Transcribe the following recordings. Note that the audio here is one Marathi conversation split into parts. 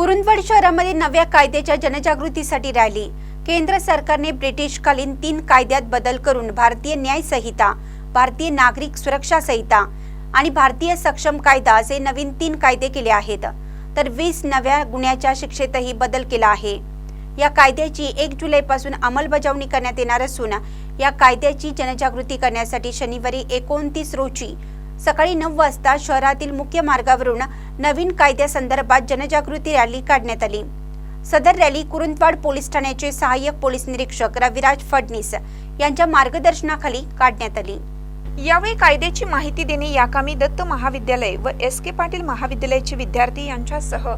कुरुंदवाड शहरामध्ये नव्या कायद्याच्या जनजागृतीसाठी रॅली. केंद्र सरकारने ब्रिटिशकालीन तीन कायद्यात बदल करून भारतीय न्याय संहिता भारतीय नागरिक सुरक्षा संहिता आणि भारतीय सक्षम कायदा असे नवीन तीन कायदे केले आहेत. तर वीस नव्या गुन्ह्याच्या शिक्षेतही बदल केला आहे. या कायद्याची एक जुलैपासून अंमलबजावणी करण्यात येणार असून या कायद्याची जनजागृती करण्यासाठी शनिवारी एकोणतीस रोजी सकाळी नऊ वाजता शहरातील मुख्य मार्गावरून नवीन कायद्यासंदर्भात जनजागृती रॅली काढण्यात आली. सदर रॅली कुरुंदवाड पोलीस ठाण्याचे सहाय्यक पोलीस निरीक्षक रविराज फडणीस यांच्या मार्गदर्शनाखाली काढण्यात आली. यावेळी कायद्याची माहिती देणे याकामी दत्त महाविद्यालय व एस के पाटील महाविद्यालयाचे विद्यार्थी यांच्यासह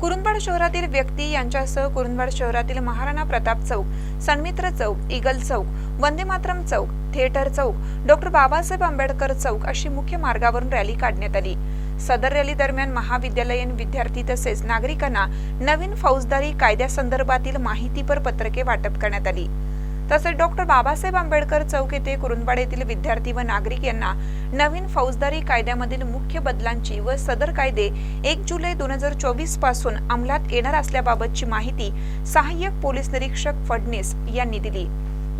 कुरुंदवाड शहरातील व्यक्ती यांच्यासह कुरुंदवाड शहरातील Maharana Pratap Chowk Sanmitra Chowk Eagle Chowk Vande Mataram Chowk Theatre Chowk doctor Babasaheb Ambedkar Chowk अशी मुख्य मार्गावरून रॅली काढण्यात आली. सदर रॅली दरम्यान महाविद्यालयीन विद्यार्थी तसेच नागरिकांना नवीन फौजदारी कायद्यासंदर्भातील माहितीपर पत्रके वाटप करण्यात आली. तसेच डॉक्टर बाबासाहेब आंबेडकर चौक येथे कुरुंदवाड येथील विद्यार्थी व नागरिक यांना नवीन फौजदारी कायद्यामधील मुख्य बदलांची व सदर कायदे एक जुलै दोन हजार चोवीसपासून अंमलात येणार असल्याबाबतची माहिती सहाय्यक पोलीस निरीक्षक फडणीस यांनी दिली.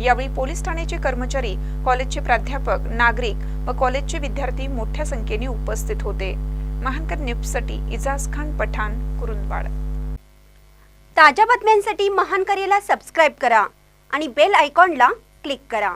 यावेळी पोलीस ठाण्याचे कर्मचारी कॉलेजचे प्राध्यापक नागरिक व कॉलेजचे विद्यार्थी मोठ्या संख्येने उपस्थित होते. महानकर न्यूजसाठी इजाज खान पठाण कुरुंदवाड. ताज्या बातम्यांसाठी महान करेला सबस्क्राईब करा आणि बेल आयकॉनला क्लिक करा.